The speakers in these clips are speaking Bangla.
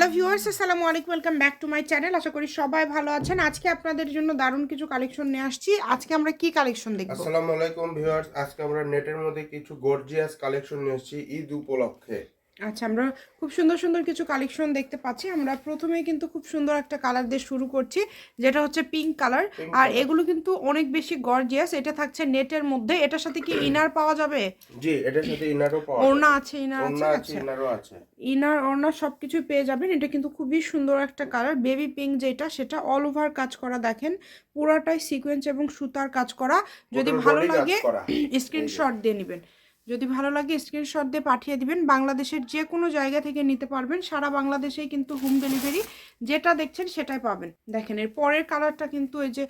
হ্যালো ভিউয়ার্স, আসসালামু আলাইকুম, welcome back to my channel. আশা করি সবাই ভালো আছেন। আজকে আপনাদের জন্য দারুণ কিছু কালেকশন নিয়ে আসছি। আজকে আমরা কি কালেকশন দেখব? আসসালামু আলাইকুম ভিউয়ার্স, আজকে আমরা নেটের মধ্যে কিছু গর্জিয়াস কালেকশন নিয়ে এসেছি ঈদ উপলক্ষে। আচ্ছা আমরা খুব সুন্দর সুন্দর কিছু কালেকশন দেখতে পাচ্ছি। আমরা প্রথমে কিন্তু খুব সুন্দর একটা কালার দিয়ে শুরু করছি যেটা হচ্ছে পিঙ্ক কালার আর এগুলো কিন্তু অনেক বেশি গর্জিয়াস এটা থাকছে নেটের মধ্যে। এটার সাথে কি ইনার পাওয়া যাবে? জি এটার সাথে ইনারও পাওয়া ওড়না আছে ইনার আছে আচ্ছা। ইনারও আছে। ইনার ওড়না সবকিছু পেয়ে যাবেন। এটা কিন্তু খুবই সুন্দর একটা কালার বেবি পিঙ্ক যেটা সেটা অল ওভার কাজ করা দেখেন। পুরাটাই সিকোয়েন্স এবং সুতার কাজ করা। যদি ভালো লাগে করা। স্ক্রিনশট দিয়ে নেবেন। যদি ভালো লাগে স্ক্রিনশট দিয়ে পাঠিয়ে দিবেন। বাংলাদেশের যে কোনো জায়গা থেকে নিতে পারবেন। সারা বাংলাদেশেই কিন্তু হোম ডেলিভারি যেটা দেখছেন সেটাই পাবেন। দেখেন এর পরের কালারটা কিন্তু এই যে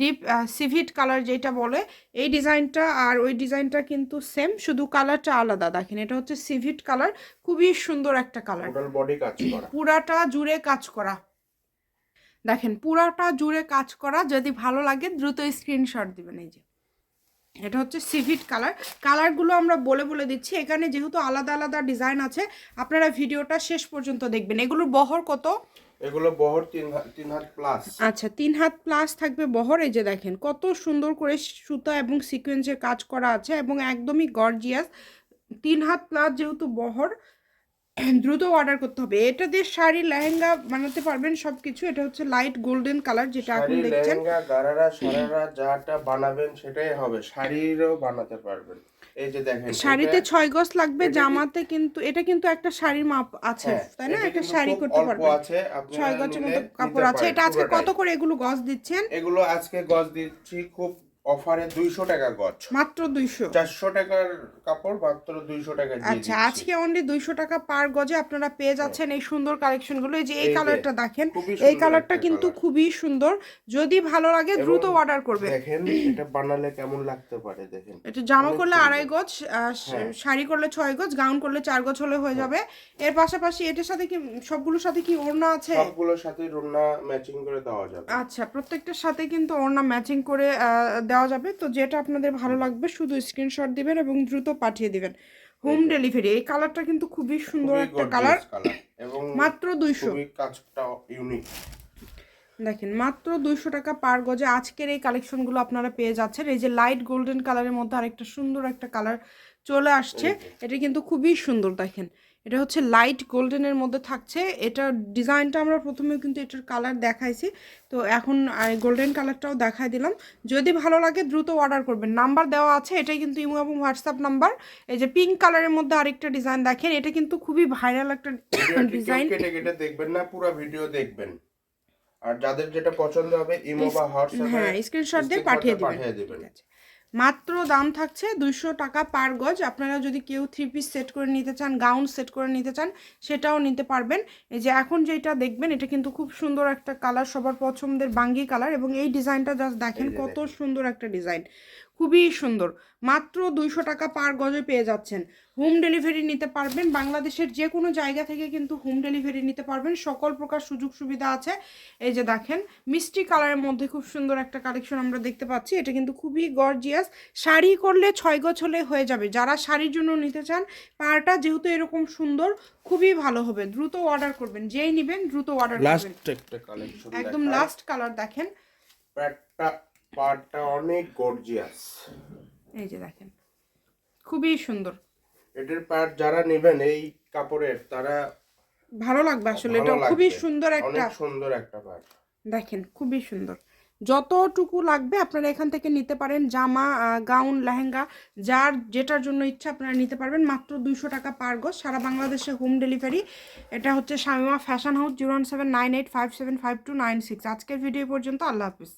ডিপ সিভিট কালার যেটা বলে এই ডিজাইনটা আর ওই ডিজাইনটা কিন্তু সেম শুধু কালারটা আলাদা। দেখেন এটা হচ্ছে সিভিট কালার খুবই সুন্দর একটা কালার পুরাটা জুড়ে কাজ করা। দেখেন পুরাটা জুড়ে কাজ করা। যদি ভালো লাগে দ্রুত স্ক্রিনশট দিবেন এই যে। এটা হচ্ছে সিভিট কালার। কালারগুলো আমরা বলে বলে দিচ্ছি। এখানে যেহেতু আলাদা আলাদা ডিজাইন আছে আপনারা ভিডিওটা শেষ পর্যন্ত দেখবেন। এগুলোর বহর কত? এগুলো বহর তিন হাত তিন হাত প্লাস আচ্ছা তিন হাত প্লাস থাকবে বহর। এই যে দেখেন কত সুন্দর করে সুতা এবং সিকোয়েন্সের কাজ করা আছে এবং একদমই গর্জিয়াস তিন হাত প্লাস যেহেতু বহর দ্রুত অর্ডার করতে হবে। এটা দিয়ে শাড়ি লেহেঙ্গা বানাতে পারবেন সব কিছু এটা হচ্ছে লাইট গোল্ডেন কালার যেটা এখন দেখছেন। লেহেঙ্গা গারারা সারারা যাটা বানাবেন সেটাই হবে। শাড়িরও বানাতে পারবেন। এই যে দেখেন শাড়িতে ছয় গজ লাগবে জামাতে কিন্তু এটা কিন্তু একটা শাড়ির মাপ আছে হ্যাঁ, তাই না? একটা শাড়ি করতে পারবেন। আছে গজের মতো কাপড় আছে। এটা আজকে কত করে এগুলো গজ দিচ্ছেন? এগুলো আজকে গজ দিচ্ছি খুব অফারে দুইশো টাকা গজ মাত্র দুইশো। চারশো টাকার কাপড় মাত্র দুইশো টাকা আচ্ছা আজকে অনলি দুইশো টাকা পার গজে আপনারা পেয়ে যাচ্ছেন এই সুন্দর কালেকশনগুলো এই যে এই কালারটা দেখেন এই কালারটা কিন্তু খুবই সুন্দর। যদি ভালো লাগে দ্রুত অর্ডার করবেন। দেখেন এটা বানালে কেমন লাগতে পারে দেখেন। এটা জামা করলে আড়াই গজ হ্যাঁ। শাড়ি করলে ছয় গজ গাউন করলে চার গজ হলে হয়ে যাবে। এর পাশাপাশি এটার সাথে কি সবগুলোর সাথে কি ওড়না আছে? সবগুলোর সাথে রুনা ম্যাচিং করে দেওয়া যাবে। আচ্ছা প্রত্যেকটার সাথে কিন্তু ওড়না ম্যাচিং করে দেওয়া যাবে। তো যেটা আপনাদের ভালো লাগবে শুধু স্ক্রিনশট দিবেন এবং দ্রুত পাঠিয়ে দিবেন। হোম ডেলিভারি এই কালারটা কিন্তু খুবই সুন্দর একটা কালার এবং মাত্র দুইশো। খুবই কাজটা ইউনিক দেখেন মাত্র দুইশো টাকা পার গজে আজকের এই কালেকশনগুলো আপনারা পেয়ে যাচ্ছেন। এই যে লাইট গোল্ডেন কালারের মধ্যে আরেকটা সুন্দর একটা কালার চলে আসছে। এটা কিন্তু খুবই সুন্দর দেখেন। এটা হচ্ছে লাইট গোল্ডেনের মধ্যে থাকছে। এটা ডিজাইনটা আমরা প্রথমে কিন্তু এটার কালার দেখাইছি। তো এখন গোল্ডেন কালারটাও দেখাই দিলাম। যদি ভালো লাগে দ্রুত অর্ডার করবেন। নাম্বার দেওয়া আছে এটাই কিন্তু ইমো এবং হোয়াটসঅ্যাপ নাম্বার এই যে পিঙ্ক কালারের মধ্যে আরেকটা ডিজাইন দেখেন এটা কিন্তু খুবই ভাইরাল একটা ডিজাইন কেটে কেটে দেখবেন না পুরো ভিডিও দেখবেন। আর যাদের যেটা পছন্দ হবে ইমো বা হোয়াটসঅ্যাপে হ্যাঁ স্ক্রিনশট দিয়ে পাঠিয়ে দিবেন। পাঠিয়ে দিবেন। মাত্র দাম থাকছে দুইশো টাকা পার গজ। আপনারা যদি কেউ থ্রি পিস সেট করে নিতে চান গাউন সেট করে নিতে চান সেটাও নিতে পারবেন। এই যে এখন যেটা দেখবেন এটা কিন্তু খুব সুন্দর একটা কালার সবার পছন্দের বাঙ্গি কালার এবং এই ডিজাইনটা জাস্ট দেখেন কত সুন্দর একটা ডিজাইন খুবই সুন্দর। মাত্র দুইশো টাকা পার গজে পেয়ে যাচ্ছেন। হোম ডেলিভারি নিতে পারবেন। বাংলাদেশের যে কোনো জায়গা থেকে কিন্তু হোম ডেলিভারি নিতে পারবেন। সকল প্রকার সুযোগ সুবিধা আছে। এই যে দেখেন মিষ্টি কালারের মধ্যে খুব সুন্দর একটা কালেকশন আমরা দেখতে পাচ্ছি। এটা কিন্তু খুবই গর্জিয়াস। শাড়ি করলে ছয় গজ হলে হয়ে যাবে। যারা শাড়ির জন্য নিতে চান পাড়টা যেহেতু এরকম সুন্দর খুবই ভালো হবে। দ্রুত অর্ডার করবেন। যেই নেবেন দ্রুত অর্ডার করবেন। একদম লাস্ট কালার দেখেন। পার্টটা অনেক গর্জিয়াস এই যে দেখেন খুবই সুন্দর। এটার প্যাট যারা নেবেন এই কাপড়ের তারা ভালো লাগবে আসলে এটা খুবই সুন্দর একটা অনেক সুন্দর একটা প্যাট দেখেন খুবই সুন্দর। যতটুকু লাগবে আপনারা এখান থেকে নিতে পারেন জামা গাউন লেহেঙ্গা যার যেটার জন্য ইচ্ছা আপনারা নিতে পারবেন। মাত্র দুইশো টাকা পার গজ সারা বাংলাদেশে হোম ডেলিভারি এটা হচ্ছে Shamima fashion house zero one seven nine eight five seven five two nine six আজকের ভিডিও পর্যন্ত আল্লাহ হাফিজ।